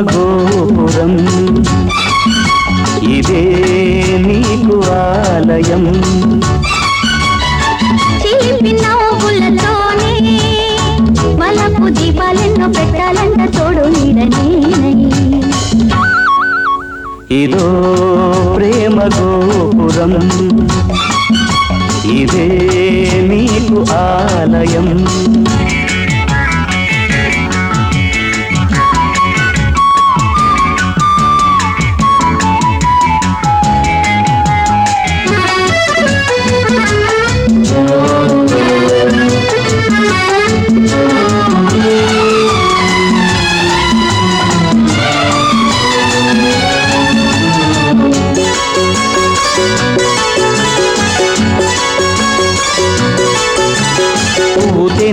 గోపురం ఇదే నీకు ఆలయం. దీపాలెన్నో పెట్టాలంట తోడు ఇదో ప్రేమ గోపురం ఇదే నీకు ఆలయం.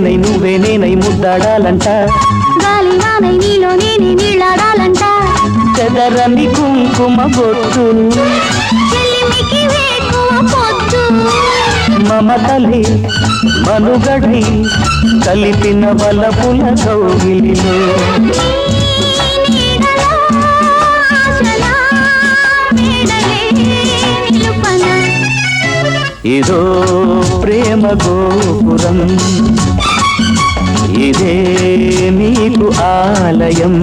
ఊతేనై నువ్వే నేనై ముద్దాడాలంట. గాలి వానై నీలో నేనే నీళ్ళాడాలంట చెదరని కుంకుమ బొట్టు చెలిమికి వేకువ పొద్దు మమతలి మనుగడి కలిపిన బలపుల కౌగిలిలో ఇదో ప్రేమ గోపురం. ఇదే నీకు ఆలయం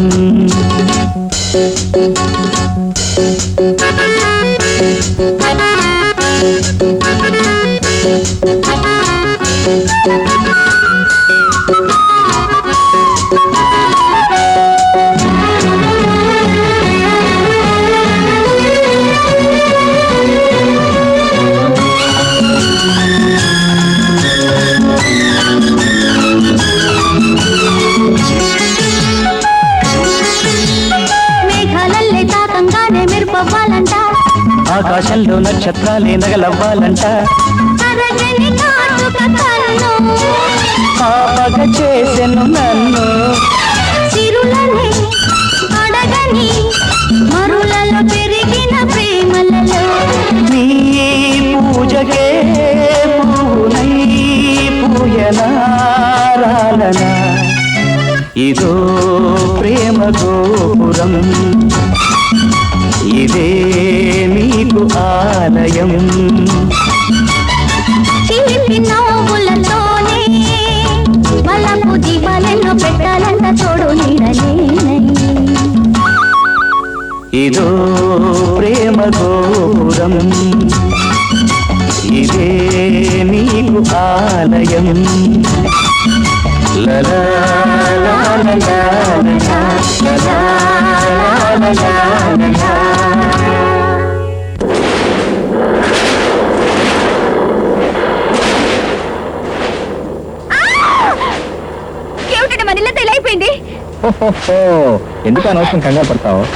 Thank you. మెరుపవ్వాలంట ఆకాశంలో నక్షత్రాలే నగలవ్వాలంట. పాపగ చేసెను నన్ను. సిరులని అడగని మరులలో పెరిగిన ప్రేమలలో. నీ పూజకే పూనై పూయనారాలనా. ఇదో ప్రేమ గోపురం. ఇదే మీకు ఆలయం తీపి నవ్వులతోనే బలపు దీపాలను పెట్టాలంట తోడు నీడలేనై ఇదో ప్రేమ గోరం ఇదే నీకు ఆలయం లలా లలా లలా లలా ఎందుకు అనవసరం కంగారు పడతావు?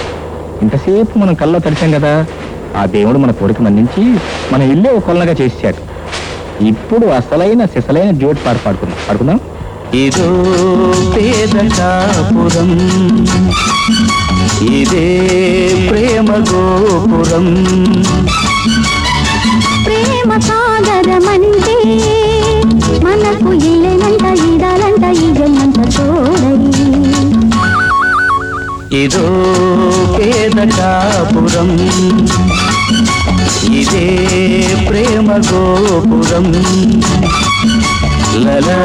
ఇంతసేపు మనం కల్లో తడిచాం కదా. ఆ దేవుడు మన కోరిక మన్నించి మన ఇల్లే ఒక కొలనగా చేసాడు ఇప్పుడు అసలైన సిసలైన జోట్ పాట పాడుకుందాం. పాడుకుందాం. ఇదో పేద ఇదే ప్రేమ గోపురం. ఇదో పేద కాపురం ఇదే ప్రేమ గోపురం. లలా